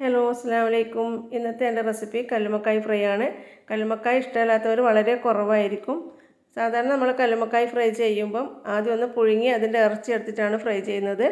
Hello അസ്സാം ഇന്നത്തെ എന്റെ റെസിപ്പി കല്ലുമക്കായ് ഫ്രൈ ആണ് കല്ലുമക്കായ് ഇഷ്ടമില്ലാത്തവർ വളരെ കുറവായിരിക്കും. സാധാരണ നമ്മൾ കല്ലുമക്കായ് ഫ്രൈ ചെയ്യുമ്പം ആദ്യം ഒന്ന് പുഴുങ്ങി അതിന്റെ ഇറച്ചി എടുത്തിട്ടാണ് ഫ്രൈ ചെയ്യുന്നത്.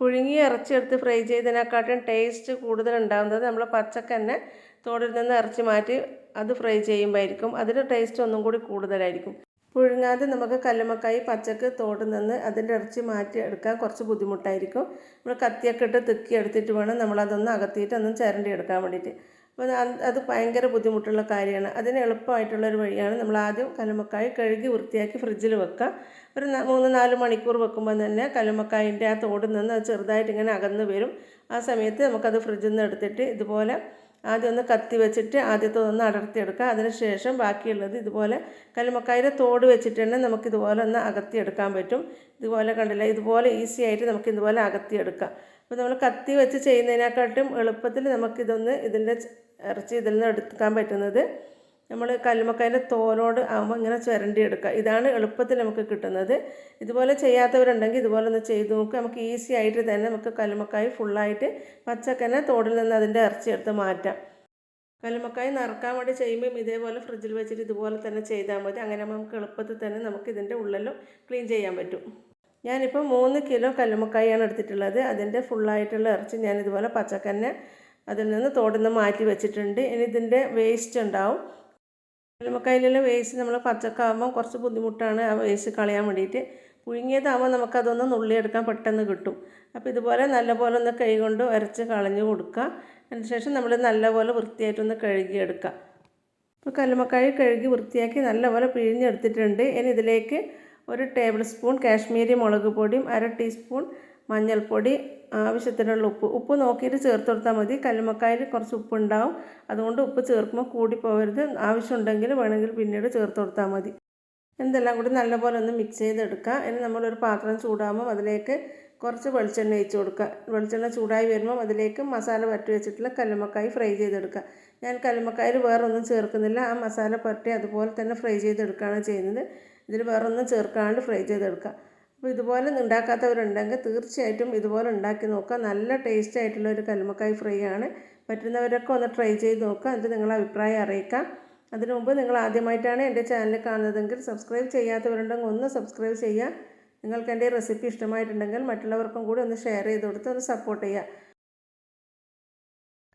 പുഴുങ്ങി ഇറച്ചി എടുത്ത് ഫ്രൈ ചെയ്തതിനെക്കാട്ടും ടേസ്റ്റ് കൂടുതൽ ഉണ്ടാകുന്നത് നമ്മൾ പച്ചക്ക് തന്നെ തോടിൽ നിന്ന് ഇറച്ചി മാറ്റി അത് ഫ്രൈ ചെയ്യുമ്പോഴായിരിക്കും. അതിന്റെ ടേസ്റ്റ് ഒന്നും കൂടി കൂടുതലായിരിക്കും. പുഴുങ്ങാതെ നമുക്ക് കല്ലുമക്കായി പച്ചക്ക് തോട് നിന്ന് അതിന്റെ ഇറച്ചി മാറ്റി എടുക്കാൻ കുറച്ച് ബുദ്ധിമുട്ടായിരിക്കും. നമ്മൾ കത്തിയൊക്കെ ഇട്ട് തിക്കി എടുത്തിട്ട് വേണം നമ്മളതൊന്ന് അകത്തിയിട്ട് ഒന്ന് ചിരണ്ടി എടുക്കാൻ വേണ്ടിയിട്ട്. അപ്പോൾ അത് ഭയങ്കര ബുദ്ധിമുട്ടുള്ള കാര്യമാണ്. അതിന് എളുപ്പമായിട്ടുള്ളൊരു വഴിയാണ് നമ്മൾ ആദ്യം കല്ലുമക്കായി കഴുകി വൃത്തിയാക്കി ഫ്രിഡ്ജിൽ വെക്കുക. ഒരു മൂന്ന് നാല് മണിക്കൂർ വെക്കുമ്പോൾ തന്നെ കല്ലുമക്കായിന്റെ ആ തോട് നിന്ന് ചെറുതായിട്ട് ഇങ്ങനെ അകന്ന് വരും. ആ സമയത്ത് നമുക്കത് ഫ്രിഡ്ജിൽ നിന്ന് എടുത്തിട്ട് ഇതുപോലെ ആദ്യം ഒന്ന് കത്തി വെച്ചിട്ട് ആദ്യത്തെ ഒന്ന് അടർത്തിയെടുക്കുക. അതിനുശേഷം ബാക്കിയുള്ളത് ഇതുപോലെ കല്ലുമക്കായുടെ തോട് വെച്ചിട്ട് തന്നെ നമുക്ക് ഇതുപോലെ ഒന്ന് അകത്തിയെടുക്കാൻ പറ്റും. ഇതുപോലെ കണ്ടില്ല? ഇതുപോലെ ഈസി ആയിട്ട് നമുക്ക് ഇതുപോലെ അകത്തിയെടുക്കാം. അപ്പോൾ നമ്മൾ കത്തി വെച്ച് ചെയ്യുന്നതിനെക്കാട്ടും എളുപ്പത്തിൽ നമുക്കിതൊന്ന് ഇതിന്റെ ഇറച്ചി ഇതിൽ നിന്ന് എടുക്കാൻ പറ്റുന്നത് നമ്മൾ കല്ലുമക്കായന്റെ തോലോട് ആകുമ്പോൾ ഇങ്ങനെ ചുരണ്ടി എടുക്കുക. ഇതാണ് എളുപ്പത്തിൽ നമുക്ക് കിട്ടുന്നത്. ഇതുപോലെ ചെയ്യാത്തവരുണ്ടെങ്കിൽ ഇതുപോലെ ഒന്ന് ചെയ്ത് നോക്കുക നമുക്ക് ഈസി ആയിട്ട് തന്നെ നമുക്ക് കല്ലുമക്കായ് ഫുള്ളായിട്ട് പച്ചക്കന്നെ തോടിൽ നിന്ന് അതിന്റെ ഇറച്ചി എടുത്ത് മാറ്റാം. കല്ലുമക്കായ് നറുക്കാൻ വേണ്ടി ചെയ്യുമ്പം ഇതേപോലെ ഫ്രിഡ്ജിൽ വെച്ചിട്ട് ഇതുപോലെ തന്നെ ചെയ്താൽ മതി. അങ്ങനെ നമുക്ക് എളുപ്പത്തിൽ തന്നെ നമുക്ക് ഇതിന്റെ ഉള്ളിലും ക്ലീൻ ചെയ്യാൻ പറ്റും. ഞാനിപ്പോൾ മൂന്ന് കിലോ കല്ലുമക്കായാണ് എടുത്തിട്ടുള്ളത്. അതിന്റെ ഫുള്ളായിട്ടുള്ള ഇറച്ചി ഞാൻ ഇതുപോലെ പച്ചക്കന്നെ അതിൽ നിന്ന് തോടിൽ നിന്ന് മാറ്റി വെച്ചിട്ടുണ്ട്. ഇനി ഇതിന്റെ വേസ്റ്റ് ഉണ്ടാവും. കല്ലുമ്മക്കായലിലെ വേസ്റ്റ് നമ്മൾ പച്ചക്കാകുമ്പോൾ കുറച്ച് ബുദ്ധിമുട്ടാണ് ആ വേസ്റ്റ് കളയാൻ വേണ്ടിയിട്ട്. പുഴുങ്ങിയതാകുമ്പോൾ നമുക്കതൊന്ന് നുള്ളിയെടുക്കാൻ പെട്ടെന്ന് കിട്ടും. അപ്പോൾ ഇതുപോലെ നല്ലപോലെ ഒന്ന് കൈ കൊണ്ട് ഉരച്ച് കളഞ്ഞ് കൊടുക്കുക. അതിനുശേഷം നമ്മൾ നല്ലപോലെ വൃത്തിയായിട്ടൊന്ന് കഴുകിയെടുക്കുക. ഇപ്പോൾ കല്ലുമക്കായി കഴുകി വൃത്തിയാക്കി നല്ലപോലെ പിഴിഞ്ഞെടുത്തിട്ടുണ്ട്. ഇനി ഇതിലേക്ക് ഒരു ടേബിൾ സ്പൂൺ കാശ്മീരി മുളക് പൊടിയും അര ടീസ്പൂൺ മഞ്ഞൾപ്പൊടി ആവശ്യത്തിനുള്ള ഉപ്പ്. ഉപ്പ് നോക്കിയിട്ട് ചേർത്ത് കൊടുത്താൽ മതി. കല്ലുമക്കായിൽ കുറച്ച് ഉപ്പുണ്ടാവും. അതുകൊണ്ട് ഉപ്പ് ചേർക്കുമ്പോൾ കൂടിപ്പോകരുത്. ആവശ്യമുണ്ടെങ്കിൽ വേണമെങ്കിൽ പിന്നീട് ചേർത്ത് കൊടുത്താൽ മതി. എന്തെല്ലാം കൂടി നല്ലപോലെ ഒന്ന് മിക്സ് ചെയ്തെടുക്കുക. ഇനി നമ്മളൊരു പാത്രം ചൂടാകുമ്പോൾ അതിലേക്ക് കുറച്ച് വെളിച്ചെണ്ണ ഒഴിച്ച് കൊടുക്കുക. വെളിച്ചെണ്ണ ചൂടായി വരുമ്പോൾ അതിലേക്ക് മസാല പരട്ടി വെച്ചിട്ടുള്ള കല്ലുമക്കായി ഫ്രൈ ചെയ്തെടുക്കുക. ഞാൻ കല്ലുമക്കായിൽ വേറൊന്നും ചേർക്കുന്നില്ല. ആ മസാല പരട്ടി അതുപോലെ തന്നെ ഫ്രൈ ചെയ്തെടുക്കുകയാണ് ചെയ്യുന്നത്. ഇതിൽ വേറൊന്നും ചേർക്കാണ്ട് ഫ്രൈ ചെയ്തെടുക്കുക. അപ്പോൾ ഇതുപോലെ ഉണ്ടാക്കാത്തവരുണ്ടെങ്കിൽ തീർച്ചയായിട്ടും ഇതുപോലെ ഉണ്ടാക്കി നോക്കുക. നല്ല ടേസ്റ്റ് ആയിട്ടുള്ള ഒരു കൽമക്കായ് ഫ്രൈ ആണ്. പറ്റുന്നവരൊക്കെ ഒന്ന് ട്രൈ ചെയ്ത് നോക്കുക. എന്നിട്ട് നിങ്ങളെ അഭിപ്രായം അറിയിക്കാം. അതിനു മുമ്പ് നിങ്ങൾ ആദ്യമായിട്ടാണ് എന്റെ ചാനൽ കാണുന്നതെങ്കിൽ സബ്സ്ക്രൈബ് ചെയ്യാത്തവരുണ്ടെങ്കിൽ ഒന്ന് സബ്സ്ക്രൈബ് ചെയ്യുക. നിങ്ങൾക്ക് എന്റെ റെസിപ്പി ഇഷ്ടമായിട്ടുണ്ടെങ്കിൽ മറ്റുള്ളവർക്കും കൂടി ഒന്ന് ഷെയർ ചെയ്ത് കൊടുത്ത് ഒന്ന് സപ്പോർട്ട് ചെയ്യുക.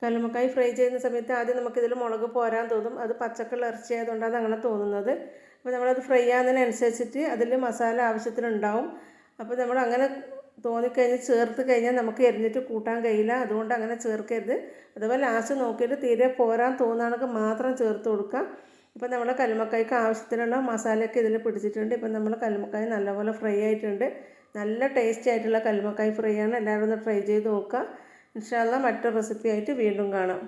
കല്ലുമക്കായ് ഫ്രൈ ചെയ്യുന്ന സമയത്ത് ആദ്യം നമുക്കിതിൽ മുളക് പോരാൻ തോന്നും. അത് പച്ചക്കള്ള ഇറച്ചി ആയതുകൊണ്ടാണ് അങ്ങനെ തോന്നുന്നത്. അപ്പോൾ നമ്മളത് ഫ്രൈ ആകുന്നതിനനുസരിച്ചിട്ട് അതിൽ മസാല ആവശ്യത്തിനുണ്ടാവും. അപ്പോൾ നമ്മൾ അങ്ങനെ തോന്നിക്കഴിഞ്ഞ് ചേർത്ത് കഴിഞ്ഞാൽ നമുക്ക് എരിഞ്ഞിട്ട് കൂട്ടാൻ കഴിയില്ല. അതുകൊണ്ട് അങ്ങനെ ചേർക്കരുത്. അതുപോലെ ലാസ്റ്റ് നോക്കിയിട്ട് തീരെ പോരാൻ തോന്നുകയാണെങ്കിൽ മാത്രം ചേർത്ത് കൊടുക്കുക. ഇപ്പം നമ്മൾ കല്ലുമക്കായ്ക്ക് ആവശ്യത്തിനുള്ള മസാലയൊക്കെ ഇതിൽ പിടിച്ചിട്ടുണ്ട്. ഇപ്പം നമ്മൾ കല്ലുമക്കായ നല്ലപോലെ ഫ്രൈ ആയിട്ടുണ്ട്. നല്ല ടേസ്റ്റി ആയിട്ടുള്ള കല്ലുമക്കായ് ഫ്രൈ ആണ്. എല്ലാവരും ഒന്ന് ട്രൈ ചെയ്ത് നോക്കുക. ഇൻഷാല്ല മറ്റൊരു റെസിപ്പി ആയിട്ട് വീണ്ടും കാണാം.